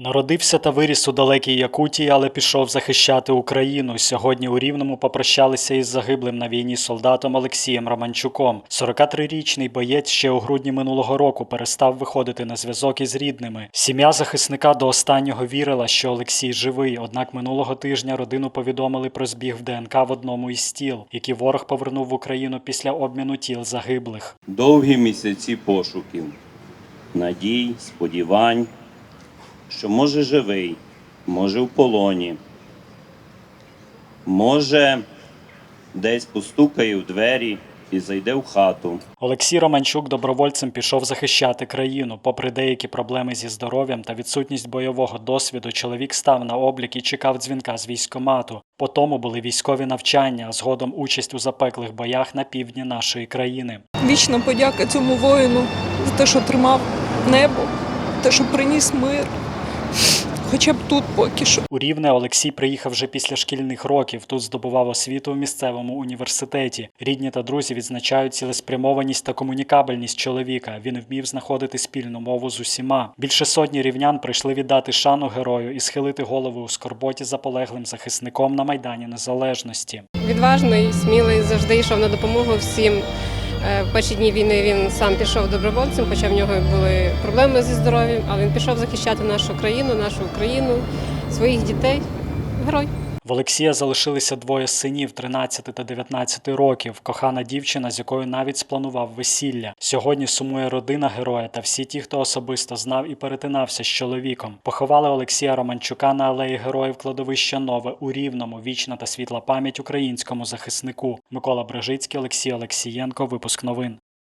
Народився та виріс у далекій Якутії, але пішов захищати Україну. Сьогодні у Рівному попрощалися із загиблим на війні солдатом Олексієм Романчуком. 43-річний боєць ще у грудні минулого року перестав виходити на зв'язок із рідними. Сім'я захисника до останнього вірила, що Олексій живий. Однак минулого тижня родину повідомили про збіг в ДНК в одному із тіл, які ворог повернув в Україну після обміну тіл загиблих. довгі місяці пошуків, надій, сподівань, що може живий, може в полоні, може десь постукає в двері і зайде в хату. Олексій Романчук добровольцем пішов захищати країну. Попри деякі проблеми зі здоров'ям та відсутність бойового досвіду, чоловік став на облік і чекав дзвінка з військомату. По тому були військові навчання, а згодом участь у запеклих боях на півдні нашої країни. Вічна подяка цьому воїну за те, що тримав небо, те, що приніс мир. Хоча б тут поки що. У Рівне Олексій приїхав вже після шкільних років. Тут здобував освіту в місцевому університеті. Рідні та друзі відзначають цілеспрямованість та комунікабельність чоловіка. Він вмів знаходити спільну мову з усіма. Більше сотні рівнян прийшли віддати шану герою і схилити голову у скорботі за полеглим захисником на майдані Незалежності. Відважний, смілий, завжди йшов на допомогу всім. Е, В перші дні війни він сам пішов добровольцем, хоча в нього були проблеми зі здоров'ям, але він пішов захищати нашу країну, нашу Україну, своїх дітей. Герой. В Олексія залишилися двоє синів 13 та 19 років, кохана дівчина, з якою навіть спланував весілля. Сьогодні сумує родина героя та всі ті, хто особисто знав і перетинався з чоловіком. Поховали Олексія Романчука на алеї героїв кладовища Нове у Рівному. Вічна та світла пам'ять українському захиснику. Микола Брежицький, Олексій Олексієнко. Випуск новин.